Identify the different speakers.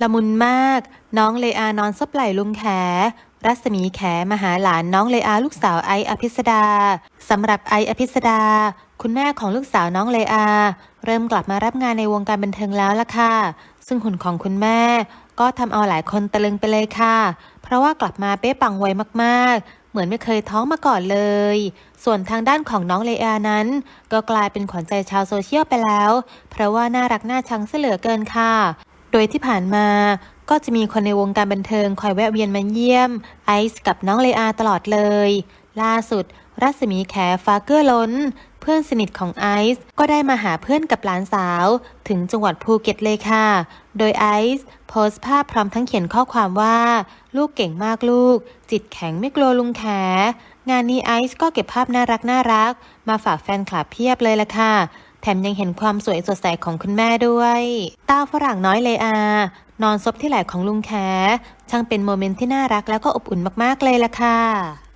Speaker 1: ละมุนมาก น้องเลอานอนซบไหล่ลุงแข รัศมีแขมาหาหลานน้องเลอาลูกสาวไออภิสดาสำหรับไออภิสดา คุณแม่ของลูกสาวน้องเลอา เริ่มกลับมารับงานในวงการบันเทิงแล้วล่ะค่ะ ซึ่งหุ่นของคุณแม่ ก็ทำเอาหลายคนตะลึงไปเลยค่ะ เพราะว่ากลับมาเป๊ะปังไวมากๆ เหมือนไม่เคยท้องมาก่อนเลย ส่วนทางด้านของน้องเลอานั้น ก็กลายเป็นขวัญใจชาวโซเชียลไปแล้ว เพราะว่าน่ารักน่าชังเสเหลือเกินค่ะ โดยที่ผ่านมาก็จะมีคนในวงการบันเทิงคอยแวะเวียนมาเยี่ยม ไอซ์กับน้องเลอาตลอดเลย ล่าสุด รัศมีแขฟาเกื้อล้น เพื่อนสนิทของไอซ์ก็ได้มาหาเพื่อนกับหลานสาว ถึงจังหวัดภูเก็ตเลยค่ะ โดยไอซ์โพสต์ภาพพร้อมทั้งเขียนข้อความว่า ลูกเก่งมากลูก จิตแข็งไม่กลัวลุงแขงานนี้ไอซ์ก็เก็บภาพน่ารักน่ารัก มาฝากแฟนคลับเพียบเลยละค่ะ แถมยังเห็นความสวยสดใสของคุณแม่ด้วยต้าฝรั่งน้อยเลอา นอนซบที่ไหล่ของลุงแคช่างเป็นโมเมนต์ที่น่ารักแล้วก็อบอุ่นมากๆเลยล่ะค่ะ